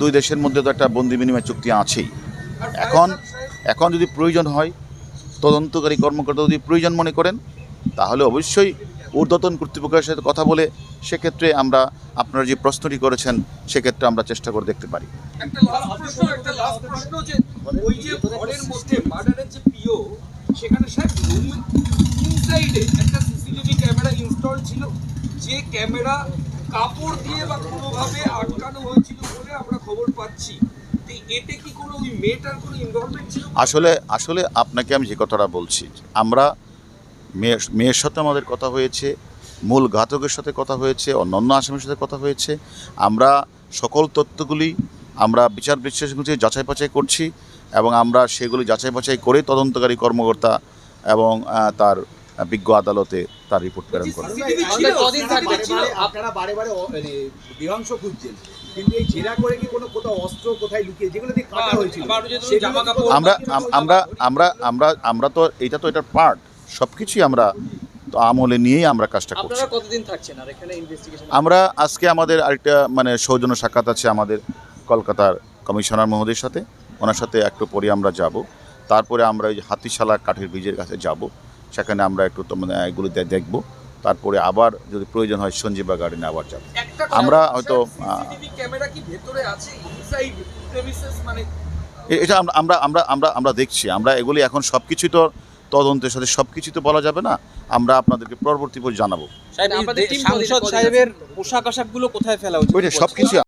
দুই দেশের মধ্যে তো একটা বন্দি বিনিময় চুক্তি আছেই। এখন এখন যদি প্রয়োজন হয়, তদন্তকারী কর্মকর্তা যদি প্রয়োজন মনে করেন, তাহলে অবশ্যই ঊর্ধ্বতন কর্তৃপক্ষের সাথে কথা বলে সেক্ষেত্রে আমরা আপনারা যে প্রশ্নটি করেছেন, সেক্ষেত্রে আমরা চেষ্টা করে দেখতে পারি। ক্যামেরা কাপড় দিয়ে বা কোনোভাবে আটকানো হয়েছিল আসলে আসলে আপনাকে আমি যে কথাটা বলছি, আমরা মেয়ের মেয়ের সাথে আমাদের কথা হয়েছে, মূল ঘাতকের সাথে কথা হয়েছে, অন্যান্য আসামির সাথে কথা হয়েছে, আমরা সকল তথ্যগুলি আমরা বিচার বিশ্লেষণগুলি যাচাই বাছাই করছি এবং আমরা সেগুলি যাচাই বাছাই করে তদন্তকারী কর্মকর্তা এবং তার বিজ্ঞ আদালতে তার রিপোর্ট প্রেরণ করবে সিসিটিভি ছিল। কদিন থাকবে ছিল। আপনারা বারে বারে অ- বিধ্বংস খুঁজছেন। কিন্তু এই জেরা করে কি কোনো কোথাও অস্ত্র কোথায় লুকিয়ে যেগুলো দিয়ে কাটা হয়েছিল আবার যে ধরুন সেগুলো জামা কি কাপড়- কোনো- আমরা আমরা আমরা আমরা আমরা তো এটা তো এটার পার্ট সব কিছুই আমরা তো আমলে নিয়েই আমরা কাজটা করছি। আপনারা কতদিন থাকছেন আর এখানে ইনভেস্টিগেশন আমরা আজকে আমাদের আরেকটা মানে সৌজন্য সাক্ষাৎ আছে আমাদের কলকাতার কমিশনার মহোদয়ের সাথে। ওনার সাথে একটু পরে আমরা যাব। তারপরে আমরা ওই হাতিশালা কাঠের বীজের কাছে যাব। সেখানে আমরা একটু মানে এগুলো দেখব। তারপরে আবার যদি প্রয়োজন হয় সঞ্জীবা গার্ডেনে আবার যাব। আমরা হয়তো, আহ, সিসিটিভি ক্যামেরা কি ভেতরে আছে ইনসাইড প্রেমিসেস মানে এটা আমরা আমরা আমরা আমরা দেখছি। আমরা এগুলি এখন সব কিছুই তো তদন্তের সাথে সব কিছুই তো বলা যাবে না। আমরা আপনাদেরকে পরবর্তী পর জানাব। সাংসদ সাহেবের পোশাক আশাকগুলো কোথায় ফেলা উচিত? সব কিছু